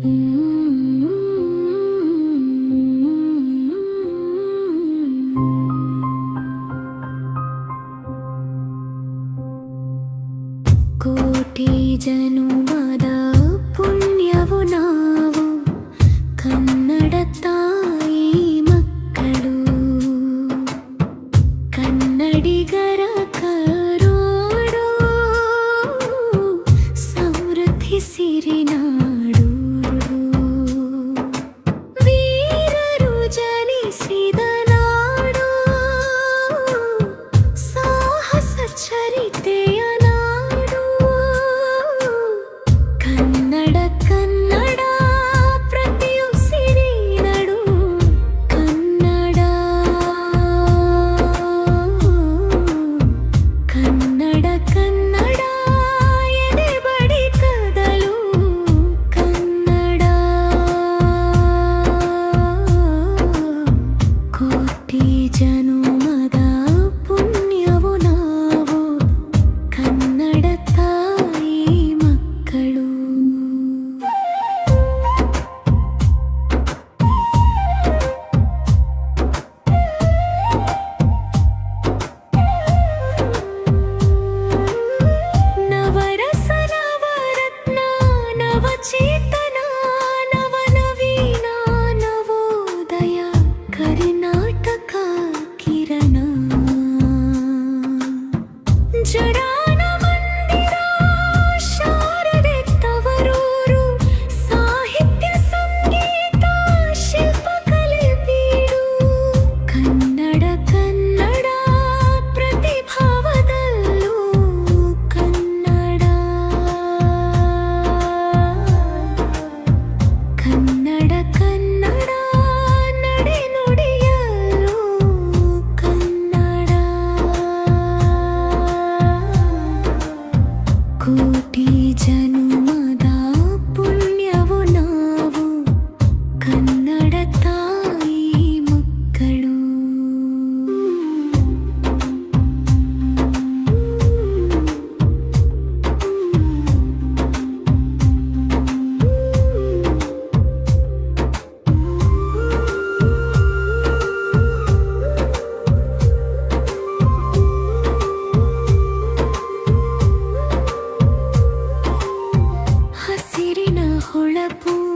কোটি জনু ಜನುಮದ ಪುಣ್ಯವು ಕನ್ನಡ ತಾಯಿ ಮಕ್ಕಳು ನವರಸ ನವರತ್ನ ನವಚಿ குழப்பூ